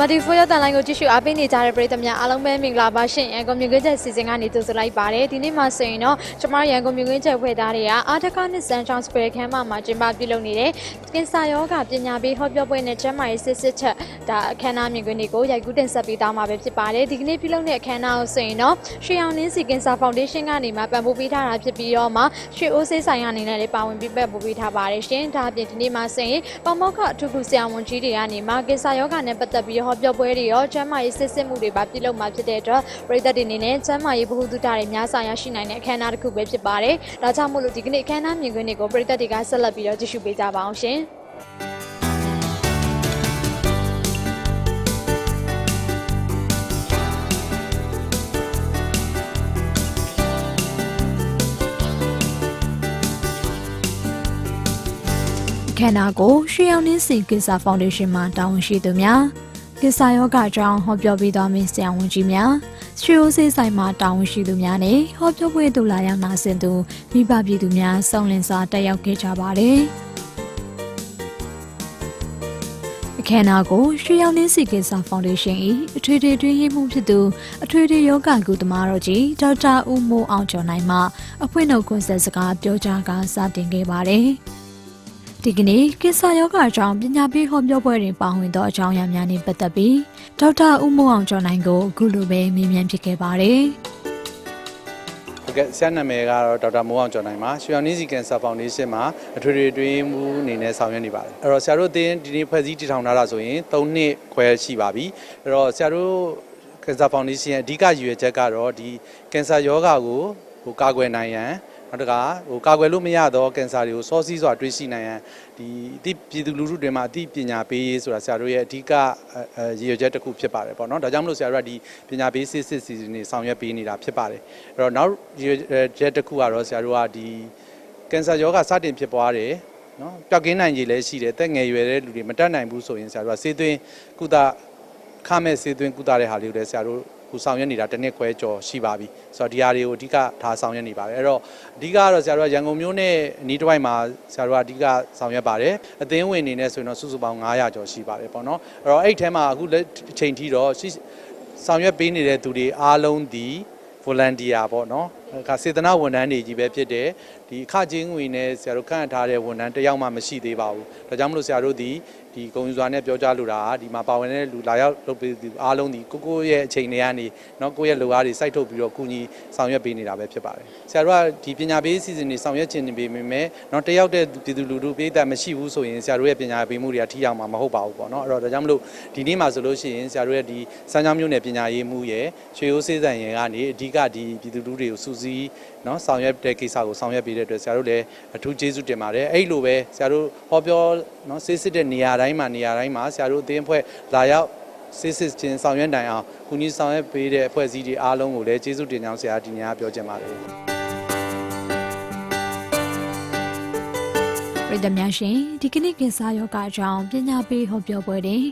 မတီဖိုရတန်လိုင်းကိုကြည့်ရှုအားပေးနေကြတဲ့ပရိသတ်များအားလုံးပဲမင်္ဂလာပါရှင်ရန်ကုန်မြို့ကွင်းချက်စီစဉ်ကနေကြိုဆိုလိုက်ပါတယ်ဒီနေ့မှာဆိုရင်တော့ကျမတို့ရန်ကုန်မြို့ကွင်းချက်ဖွဲ့သားတွေကအာထကနစ်စန်ချောင်းစပယ်ခမ်းမမှာကျင်းပပြုလုပ်နေတဲ့ကင်ဆာယောဂပညာပေးဟောပြောပွဲနဲ့ကျန်းမာရေးစစ်စစ်ချက်ဒါအခမ်းအနားမြင်ကွင်းတွေကိုရိုက်ကူးတင်ဆက်ပေးသွားမှာပဲဖြစ်ပါတယ်ဒီကနေ့ပြုလုပ်တဲ့အခမ်းအနားကိုဆိုရင်တော့ရွှေအောင်လင်းစီကင်ဆာဖောင်ဒေးရှင်းကနေမှပံ့ပိုးပေးထားတာဖြစ်ပြီးတော့မှရွှေအိုးဆေးဆိုင်ကနေလည်းပါဝင်ပြီးပံ့ပိုးပေးထားပါတယ်ရှင်ဒါအပြင်ဒီနေ့မှာဆိုရင်ပေါမောက်ခအထူးကူဆရာဝန်ကြီးတွေကနေမှကင်ဆာယောဂနဲ့ပတ်သက်ပြီးဟောပြောပွဲတွေရောကျန်းမာရေးစစ်စစ်မှုတွေပါပြုလုပ်မှာဖြစ်တဲ့အတွက်ပြည်သက်တွေအနေနဲ့ကျန်းမာရေးဗဟုသုတတွေများစွာရရှိနိုင်တဲ့အခမ်းအနားတစ်ခုပဲဖြစ်ပါတယ်။ဒါကြောင့်မို့လို့ဒီကနေ့အခမ်းအနားမြင်ကွင်းတွေကိုပြည်သက်တွေကဆက်လက်ပြီးတော့ကြည့်ရှုပေးကြပါအောင်ရှင်။ခန္ဓာကိုရွှေရောင်နှင်းစီကိစ္စဖောင်ဒေးရှင်းမှတာဝန်ရှိသူများ ကိစ္စယောဂအကြောင်းဟောပြောပေးသွားမင်းဆရာဝန်ကြီးများရွှေအိုးစေးဆိုင်မှတာဝန်ရှိသူများနဲ့ဟောပြောပွဲသူလာရောက်နာဆင်သူမိဘပြည်သူများစုံလင်စွာတက်ရောက်ခဲ့ကြပါတယ်အခမ်းအနားကိုရွှေရောင်နှင်းစီကိစ္စဖောင်ဒေးရှင်း၏အထွေထွေတွင်းရေးမှုဖြစ်သူအထွေထွေယောဂကုသမားတော်ကြီးဒေါက်တာဦးမိုးအောင်ကျော်နိုင်မှအဖွင့်နှုတ်ခွန်းဆက်စကားပြောကြားကာစတင်ခဲ့ပါတယ်။ ဒီကနေ့ကိစ္စယောဂအကြောင်းပညာပေးဟောပြောပွဲတွင်ပါဝင်သောအကြောင်းအရာများနှင့်ပတ်သက်ပြီးဒေါက်တာဦးမိုးအောင်ကျော်နိုင်ကိုအခုလိုပဲမေးမြန်းဖြစ်ခဲ့ပါတယ်ဟုတ်ကဲ့ဆရာနာမည်ကတော့ဒေါက်တာမိုးအောင်ကျော်နိုင်ပါရွှေအောင်နည်းစီကင်ဆာဖောင်ဒေးရှင်းမှာအထွေထွေတွင်းမှုအနေနဲ့ဆောင်ရွက်နေပါတယ်အဲ့တော့ဆရာတို့အသင်းဒီနေ့ဖွဲ့စည်းတည်ထောင်ထားတာဆိုရင်3နှစ်ခွဲရှိပါပြီအဲ့တော့ဆရာတို့ကင်ဆာဖောင်ဒေးရှင်းရဲ့အဓိကရည်ရွယ်ချက်ကတော့ဒီကင်ဆာယောဂါကိုဟိုကာကွယ်နိုင်ရန် နောက်တစ်ခါဟိုကာကွယ်လို့မရသောကင်ဆာတွေကိုစောစီးစွာတွေးရှိနိုင်ရန်ဒီအသိပြည်သူလူထုတွေမှာအသိပညာပေးရေးဆိုတာဆရာတို့ရဲ့အဓိကအဲရည်ရွယ်ချက်တစ်ခုဖြစ်ပါတယ်ပေါ့နော်ဒါကြောင့်မလို့ဆရာတို့ကဒီပညာပေးစစ်စစ်စီစဉ်နေဆောင်ရွက်ပေးနေတာဖြစ်ပါတယ်အဲ့တော့နောက်ရည်ရွယ်ချက်တစ်ခုကတော့ဆရာတို့ကဒီကင်ဆာယောဂစတင်ဖြစ်ပွားတယ်နော်ပျောက်ကင်းနိုင်ရည်လည်းရှိတယ်တက်ငယ်ရွယ်တဲ့လူတွေမတက်နိုင်ဘူးဆိုရင်ဆရာတို့ကဆေးသွင်းကုသခမဲ့ဆေးသွင်းကုသတဲ့ဟာလေးကိုလည်းဆရာတို့ ခုဆောင်ရွက်နေတာတစ်နှစ်ခွဲကျော်ရှိပါပြီဆိုတော့ဒီဟာတွေကိုအဓိကထားဆောင်ရွက်နေပါတယ်အဲ့တော့အဓိကကတော့ဆရာတို့ကရန်ကုန်မြို့နဲ့အနီးတစ်ဝိုက်မှာဆရာတို့ကအဓိကဆောင်ရွက်ပါတယ်အသင်းဝင်အနေနဲ့ဆိုရင်တော့စုစုပေါင်း900ကျော်ရှိပါတယ်ပေါ့နော်အဲ့တော့အဲ့ဒီထဲမှာအခုလက်အချိန်ထိတော့ရှိဆောင်ရွက်ပေးနေတဲ့သူတွေအားလုံးဒီ volunteer ပေါ့နော်အခါစေတနာဝန်ထမ်းတွေကြီးပဲဖြစ်တယ်ဒီအခချင်းငွေနဲ့ဆရာတို့ခန့်အပ်ထားတဲ့ဝန်ထမ်းတစ်ယောက်မှမရှိသေးပါဘူးဒါကြောင့်မလို့ဆရာတို့ဒီဒီဂုံယူစွာနဲ့ပြောကြားလိုတာကဒီမှာပါဝင်တဲ့လူလာရောက်လုပ်ပေးသူအားလုံးဒီကိုကိုရဲ့အချိန်တွေကနေเนาะကိုယ့်ရဲ့လူအားတွေစိုက်ထုတ်ပြီးတော့ကုညီဆောင်ရွက်ပေးနေတာပဲဖြစ်ပါတယ်ဆရာတို့ကဒီပညာပေးအစီအစဉ်တွေဆောင်ရွက်ခြင်းနေပေမဲ့เนาะတယောက်တဲ့ပြည်သူလူထုပြည်သက်မရှိဘူးဆိုရင်ဆရာတို့ရဲ့ပညာပေးမှုတွေကထိရောက်မှာမဟုတ်ပါဘူးပေါ့เนาะအဲ့တော့ဒါကြောင့်မလို့ဒီနေ့မှာဆိုလို့ရှိရင်ဆရာတို့ရဲ့ဒီစမ်းချောင်းမြို့နယ်ပညာရေးမှုရဲ့ရွှေရိုးစေးဆိုင်ရင်ကနေအဓိကဒီပြည်သူလူထုတွေကိုစူးစီးเนาะဆောင်ရွက်တဲ့ကိစ္စကိုဆောင်ရွက်ပေး ပေးတဲ့အတွက်ဆရာတို့လည်းအထူးကျေးဇူးတင်ပါတယ်အဲ့လိုပဲဆရာတို့ဟောပြောနော်ဆေးစစ်တဲ့နေရာတိုင်းမှာနေရာတိုင်းမှာဆရာတို့အသင်းအဖွဲ့လာရောက်စစ်စစ်ချင်းဆောင်ရွက်နိုင်အောင်ကုညီဆောင်ရွက်ပေးတဲ့အဖွဲ့အစည်းတွေအားလုံးကိုလည်းကျေးဇူးတင်ကြောင်းဆရာဒီညပြောချင်ပါတယ်ပြည်သူများရှင်ဒီကနေ့ကင်ဆာယောဂအကြောင်းပညာပေးဟောပြောပွဲတင်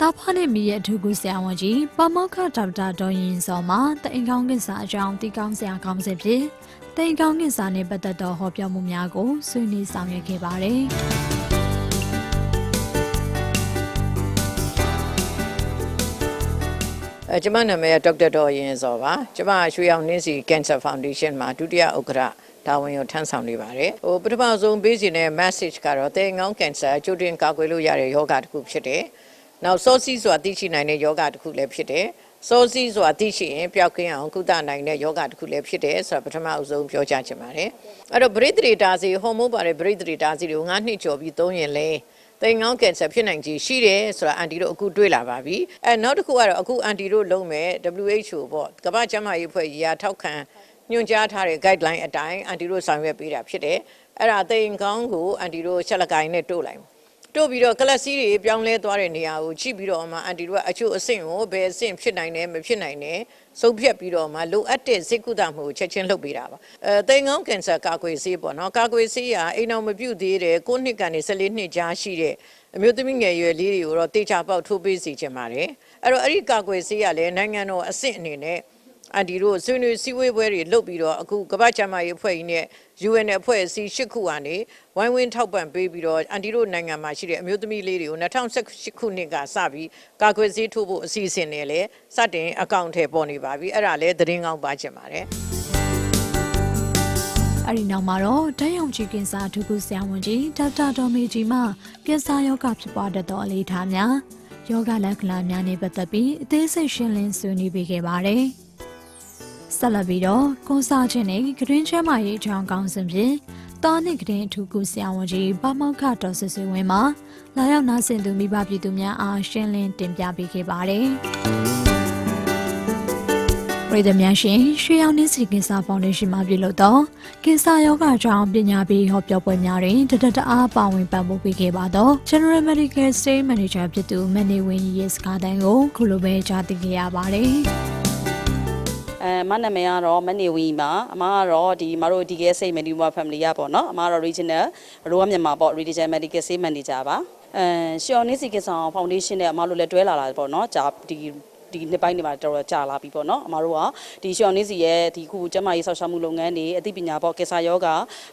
တာဖားနဲ့မိရဲ့အထူးကူဆရာဝန်ကြီးပမောက္ခဒေါက်တာဒေါ်ရင်စောမှာတအိမ်ကောင်းကင်ဆာအကြောင်းတီကောင်းဆရာကောင်းစဉ်ဖြင့် တအိမ်ကောင်းကိစ္စနဲ့ပတ်သက်သောဟောပြောမှုများကိုဆွေးနွေးဆောင်ရွက်ခဲ့ပါတယ်အဲကျွန်မနာမည်ကဒေါက်တာဒေါ်ရင်စောပါကျွန်မရွှေရောင်နှင်းစီကင်ဆာဖောင်ဒေးရှင်းမှာဒုတိယဥက္ကဋ္ဌတာဝန်ကိုထမ်းဆောင်နေပါတယ်ဟိုပထမဆုံးပေးစီတဲ့ message ကတော့တဲ့ငောင်းကင်ဆာကြိုတင်ကာကွယ်လို့ရတဲ့ယောဂတစ်ခုဖြစ်တယ်နောက်စောစီးစွာသိရှိနိုင်တဲ့ယောဂတစ်ခုလည်းဖြစ်တယ် စောစီးစွာသိရှိရင်ပျောက်ကင်းအောင်ကုသနိုင်တဲ့ယောဂတစ်ခုလည်းဖြစ်တယ်ဆိုတော့ပထမအဆုံးပြောကြားချင်ပါတယ်အဲ့တော့ပရိသေတာစီဟော်မုန်းပါတဲ့ပရိသေတာစီတွေကို9နှစ်ကျော်ပြီးသုံးရင်လဲတိမ်ငောင်းကင်ဆာဖြစ်နိုင်ခြေရှိတယ်ဆိုတာအန်တီတို့အခုတွေ့လာပါပြီအဲနောက်တစ်ခုကတော့အခုအန်တီတို့လုံးမဲ့ WHO ပေါ့ကမ္ဘာ့ကျန်းမာရေးအဖွဲ့ကြီးရာထောက်ခံညွှန်ကြားထားတဲ့ guideline အတိုင်းအန်တီတို့ဆောင်ရွက်ပေးတာဖြစ်တယ်အဲ့ဒါတိမ်ကောင်းကိုအန်တီတို့ချက်လက်ကိုင်းနဲ့တို့လိုက် တို့ပြီးတော့ကလပ်စီးတွေပြောင်းလဲသွားတဲ့နေရာကိုကြည့်ပြီးတော့မှအန်တီတို့ကအချို့အဆင့်ကိုဘယ်အဆင့်ဖြစ်နိုင်တယ်မဖြစ်နိုင်တယ်ဆုံးဖြတ်ပြီးတော့မှလိုအပ်တဲ့စိတ်ကုသမှုကိုချက်ချင်းလုပ်ပေးတာပါအဲတိမ်ကောင်းကင်ဆာကာကွယ်ဆေးပေါ့နော်ကာကွယ်ဆေးကအိမ်အောင်မပြုတ်သေးတဲ့9နှစ်ကနေ14နှစ်ကြားရှိတဲ့အမျိုးသမီးငယ်ရွယ်လေးတွေကိုတော့တေချာပေါက်ထိုးပေးစီချင်ပါတယ်အဲ့တော့အဲ့ဒီကာကွယ်ဆေးကလည်းနိုင်ငံတော်အဆင့်အနေနဲ့ အန်တီတို့ဆွေးနွေးစည်းဝေးပွဲတွေလုပ်ပြီးတော့အခုကမ္ဘာ့ကျန်းမာရေးအဖွဲ့ကြီးနဲ့ UN နဲ့အဖွဲ့အစည်း၈ခုကနေဝိုင်းဝန်းထောက်ပံ့ပေးပြီးတော့အန်တီတို့နိုင်ငံမှာရှိတဲ့အမျိုးသမီးလေးတွေကို2018ခုနှစ်ကစပြီးကာကွယ်ဆေးထိုးဖို့အစီအစဉ်တွေလည်းစတင်အကောင့်ထဲပေါ်နေပါပြီအဲ့ဒါလည်းသတင်းကောင်းပါချင်ပါတယ်အဲ့ဒီနောက်မှာတော့တန်ယုံချီကင်ဆာထူးခုဆရာဝန်ကြီးဒေါက်တာဒေါ်မေဂျီမှကင်ဆာရောဂါဖြစ်ပွားတတ်သောအလေးထားများယောဂလက္ခဏာများနဲ့ပတ်သက်ပြီးအသေးစိတ်ရှင်းလင်းဆွေးနွေးပေးခဲ့ပါတယ်။ ဆက်လက်ပြီးတော့ကွန်ဆာချင်းနဲ့ဂရင်းချမ်းမာရေးအကြောင်းကောင်းစဉ်ဖြင့်တာနစ်ဂရင်းထူးခုဆရာဝန်ကြီးပမောက္ခတော်ဆွဆွေဝင်းမှလာရောက်နားဆင်သူမိဘပြည်သူများအားရှင်းလင်းတင်ပြပေးခဲ့ပါတယ်။ပြည်သူများရှင်ရွှေရောင်နှင်းစီကင်ဆာဖောင်ဒေးရှင်းမှပြုလုပ်သောကင်ဆာရောဂါကြောင့်ပညာပေးဟောပြောပွဲများတွင်တဒတအားပါဝင်ပံ့ပိုးပေးခဲ့ပါသော General Medical State Manager ဖြစ်သူမနေဝင်းကြီးရဲ့စကားတန်းကိုခုလိုပဲကြားသိခဲ့ရပါတယ် အဲမနာမည်ကတော့မနေဝင်းပါအမကတော့ဒီမတို့ဒီကဲစိတ် Medical Family ရပေါ့နော်အမကတော့ Regional ရောမြန်မာပေါ့ Regional Medical Sales Manager ပါအဲရှော်နေစီကဆောင် Foundation နဲ့အမတို့လည်းတွဲလာလာပေါ့နော်ဂျာဒီ ဒီနှစ်ပိုင်းတွေမှာတော်တော်ကြာလာပြီပေါ့နော်အမတို့ကဒီရှော်နေစီရဲ့ဒီခုကျန်းမာရေးဆောက်ရှောက်မှုလုပ်ငန်းတွေအသိပညာပေါ့ကေဆာယောဂ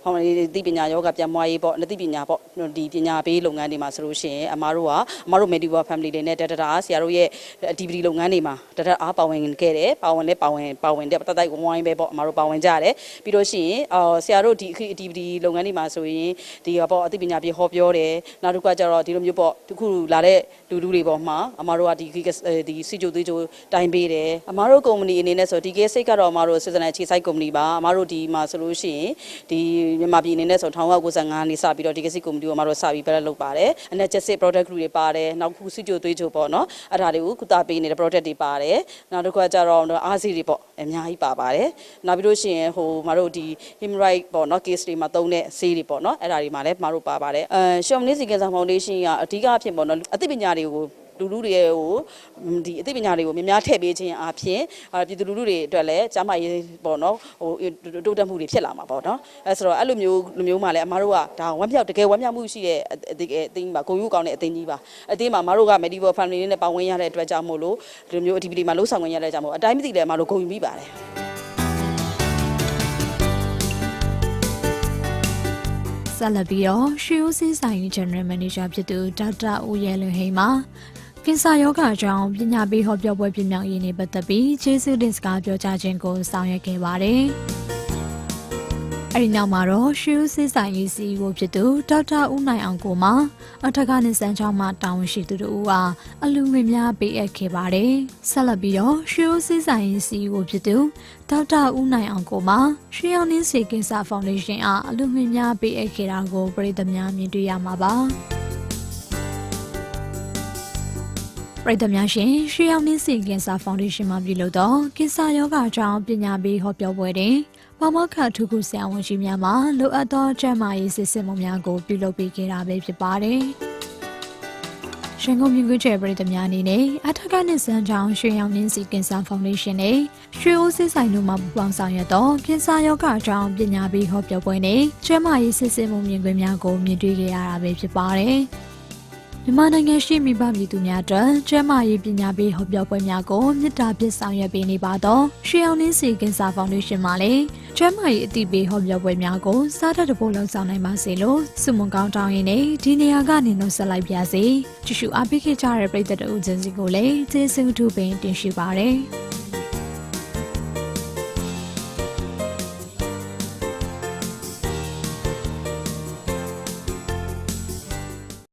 ဟောအသိပညာယောဂပြန်မွားရေးပေါ့အသိပညာပေါ့ဒီပညာပေးလုပ်ငန်းတွေမှာဆိုလို့ရှိရင်အမတို့ကအမတို့ Medical Family တွေနဲ့တတတာဆရာတို့ရဲ့ activity လုပ်ငန်းတွေမှာတတအားပါဝင်ခဲ့တယ်ပါဝင်လဲပါဝင်ပါဝင်တဲ့တတိုက်ဝိုင်းပဲပေါ့အမတို့ပါဝင်ကြတယ်ပြီးလို့ရှိရင်အော်ဆရာတို့ဒီ activity လုပ်ငန်းတွေမှာဆိုရင်ဒီပေါ့အသိပညာပြေဟောပြောတယ်နောက်တစ်ခါကျတော့ဒီလိုမျိုးပေါ့တခုလာတဲ့လူလူတွေပေါ်မှာအမတို့ကဒီဒီစီဂျိုသေးဂျိုတိုင်ပေးတယ်အမတို့ကုမ္ပဏီအနေနဲ့ဆိုဒီကေစိတ်ကတော့အမတို့စစ်စနအခြေစိုက်ကုမ္ပဏီပါအမတို့ဒီမှာဆိုလို့ရှိရင်ဒီမြန်မာပြည်အနေနဲ့ဆို1995နေစပြီးတော့ဒီကေစိတ်ကုမ္ပဏီကိုအမတို့စပြီးပြရက်လုပ်ပါတယ်အနက်ချက်စစ် product group တွေပါတယ်နောက်ခုစီဂျိုသေးဂျိုပေါ့နော်အဲ့ဒါတွေကိုကုသပေးနေတဲ့ product တွေပါတယ်နောက်တစ်ခါကျတော့အားစီတွေပေါ့အများကြီးပါပါတယ်နောက်ပြီးလို့ရှိရင်ဟိုမတို့ဒီ human right ပေါ့နော် case တွေမှာသုံးတဲ့ဆေးတွေပေါ့နော်အဲ့ဒါတွေမှာလည်းမတို့ပါပါတယ်အဲ Shom Nisi Cancer Foundation ကအဓိကအဖြစ်ပေါ့နော်အသိပညာတွေကို လူလူတွေကိုဒီအသိပညာတွေကိုများများထည့်ပေးခြင်းအပြင်ပြည်သူလူထုတွေအတွက်လည်းကျန်းမာရေးပေါ့နော်ဟိုတိုးတက်မှုတွေဖြစ်လာမှာပေါ့နော်အဲဆိုတော့အဲ့လိုမျိုးလူမျိုးမှလည်းအမားတို့ကဒါဝမ်းမြောက်တကယ်ဝမ်းမြောက်မှုရှိတဲ့အအသိပါကိုယူကောင်းတဲ့အသိကြီးပါအသိမှာအမားတို့က Medical Family နဲ့ပါဝင်ရတဲ့အတွက်ကြောင့်မို့လို့ဒီလိုမျိုး activity မှာလှုပ်ဆောင်ဝင်ရတဲ့ကြောင့်မို့အတိုင်းမသိလည်းအမားတို့ဂုဏ်ယူမိပါတယ်ဆက်လက်ပြီးတော့ရွှေဦးစည်းဆိုင် General Manager ဖြစ်သူဒေါက်တာဦးရဲလွင်ဟိန်မှ ကင်ဆာယောဂအကြောင်းပညာပေးဟောပြောပွဲပြမြောက်ရေးနေပတ်သက်ပြီးကျေးဇူးတင်စကားပြောကြားခြင်းကိုဆောင်ရွက်ခဲ့ပါတယ်။အဲဒီနောက်မှာတော့ရွှေဦးစည်းဆိုင် CEO ဖြစ်သူဒေါက်တာဦးနိုင်အောင်ကိုမှအထက်ကနေစံချောင်းမှတာဝန်ရှိသူတို့ကအလူငွေများပေးအပ်ခဲ့ပါတယ်။ဆက်လက်ပြီးတော့ရွှေဦးစည်းဆိုင် CEO ဖြစ်သူဒေါက်တာဦးနိုင်အောင်ကိုမှရွှေရောင်နှင်းစေကင်ဆာဖောင်ဒေးရှင်းအားအလူငွေများပေးအပ်ခဲ့တာကိုပြည်သူများမြင်တွေ့ရမှာပါ။ ပြည်သူများရှင်ရွှေရောင်နှင်းစေကင်ဆာဖောင်ဒေးရှင်းမှပြုလုပ်သောကင်ဆာရောဂါအကြောင်းပညာပေးဟောပြောပွဲတွင်ပမောက္ခထုခုဆရာဝန်ကြီးများမှလိုအပ်သောကျန်းမာရေးစစ်ဆေးမှုများကိုပြုလုပ်ပေးခဲ့တာပဲဖြစ်ပါတယ်။ရန်ကုန်မြို့ကွင်းကျယ်ပြည်သူများအနေနဲ့အထက်ကနှစ်စံချောင်းရွှေရောင်နှင်းစီကင်ဆာဖောင်ဒေးရှင်းနဲ့ရွှေအိုးစစ်ဆိုင်တို့မှပူးပေါင်းဆောင်ရွက်သောကင်ဆာရောဂါအကြောင်းပညာပေးဟောပြောပွဲနဲ့ကျန်းမာရေးစစ်ဆေးမှုမြင်ကွင်းများကိုမြင်တွေ့ခဲ့ရတာပဲဖြစ်ပါတယ်။ မြန်မာနိုင်ငံရှိမိဘပြည်သူများအတွက်ကျန်းမာရေးပညာပေးဟောပြောပွဲများကိုမြစ်တာပစ်ဆောင်ရွက်ပေးနေပါတော့ရွှေအောင်နှင်းစီကင်ဆာဖောင်ဒေးရှင်းမှလည်းကျန်းမာရေးအသိပေးဟောပြောပွဲများကိုစားတတ်တဖို့လှုံ့ဆော်နိုင်ပါစေလို့ဆုမွန်ကောင်းတောင်းရင်းနဲ့ဒီနေရာကနေနှုတ်ဆက်လိုက်ပါစေကြည့်ရှုအားပေးခဲ့ကြတဲ့ပရိသတ်တို့ဦးချင်းစီကိုလည်းကျေးဇူးထူးပင်တင်ရှိပါရစေ